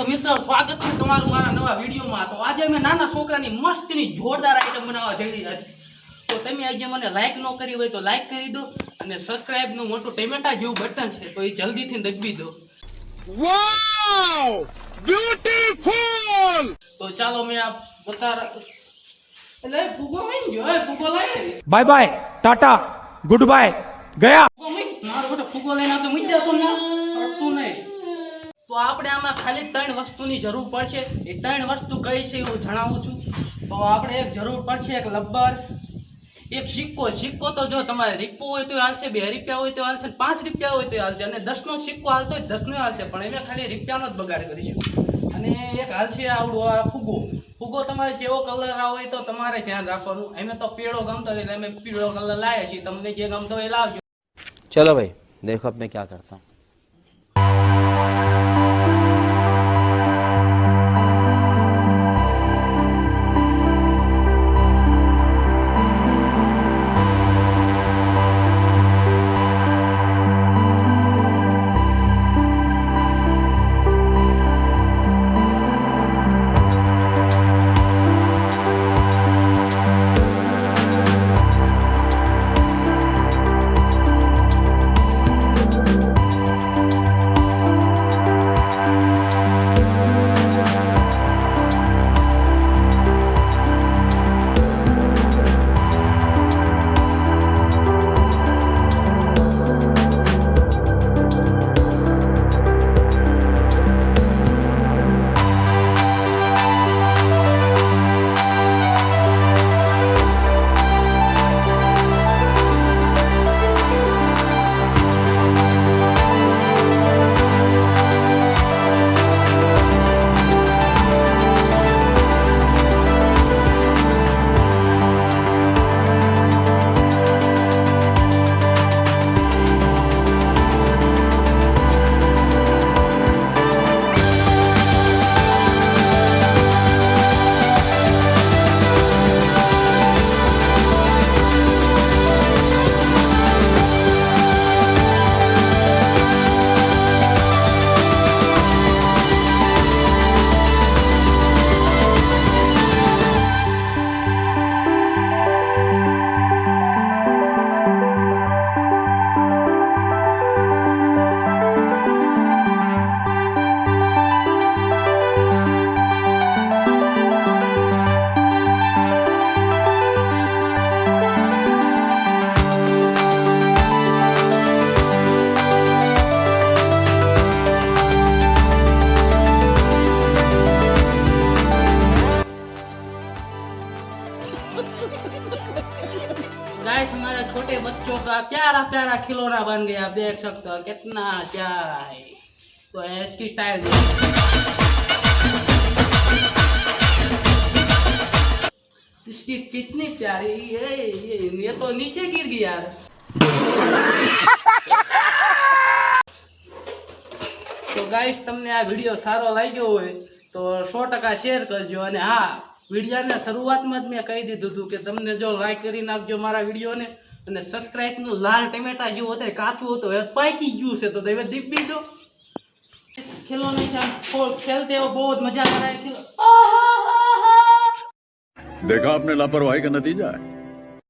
તો મિત્રો સ્વાગત છે તમારું મારા નવા વિડીયોમાં. તો આજે મેં નાના છોકરાની મસ્તની જોરદાર આઈટમ બનાવવા જઈ રહ્યા છે તો તમે આજે મને લાઇક ન કરી હોય તો લાઇક કરી દો અને સબસ્ક્રાઇબનું મોટું ટેમેટા જેવું બટન છે તો એ જલ્દીથી દબાવી દો. વાવ બ્યુટીફુલ તો ચાલો મેં આ બતા એટલે ફૂગો લઈ ગયો ફૂગો લઈ bye bye tata good bye ગયા. મારો ફૂગો લઈને આવતો મુદ્દા સોના તો આપણે આમાં ખાલી ત્રણ વસ્તુની જરૂર પડશે. એ ત્રણ વસ્તુ કઈ છે હું જણાવું છું. તો આપણે એક જરૂર પડશે, એક લબ્બર. એક સિક્કો. સિક્કો તો જો તમારે રીપો હોય તો હાલશે, બે રૂપિયા હોય તો હાલશે, પાંચ રૂપિયા હોય તો હાલશે અને દસનો સિક્કો હાલતો હોય દસનો હાલશે, પણ એમાં ખાલી રૂપિયાનો જ બગાડ કરીશું. અને એક હાલશે આવડો આ ફુગો. ફુગો તમારે કેવો કલર હોય તો તમારે ધ્યાન રાખવાનું. એમે તો પીળો ગમતો એટલે અમે પીળો કલર લાવીએ છીએ. તમને જે ગમતો એ લાવજો. ચલો ભાઈ, દેખો મેં ક્યાં કરતા. बच्चों का प्यारा प्यारा खिलौना बन गया आप देख सकते हो कितना प्यारा है तो इसकी स्टाइल इसकी कितनी प्यारी है ये ये तो नीचे गिर गया તો ગાઈસ તમને આ વિડીયો સારો લાગ્યો હોય તો સો ટકા શેર કરજો અને હા વિડીયાના શરૂઆતમાં જ મેં કહી દીધું હતું કે તમને જો લાઈક કરી નાખજો મારા વિડીયોને અને સબસ્ક્રાઇબનું લાલ ટમેટા જેવું હતું કાચું હતું હવે પાકી ગયું છે તો તમે દીપી દો ખેલોને છે આમ ખો- ખેલતે હો બહુ જ મજા કરાય ખેલો देखा आपने लापरवाही का नतीजा है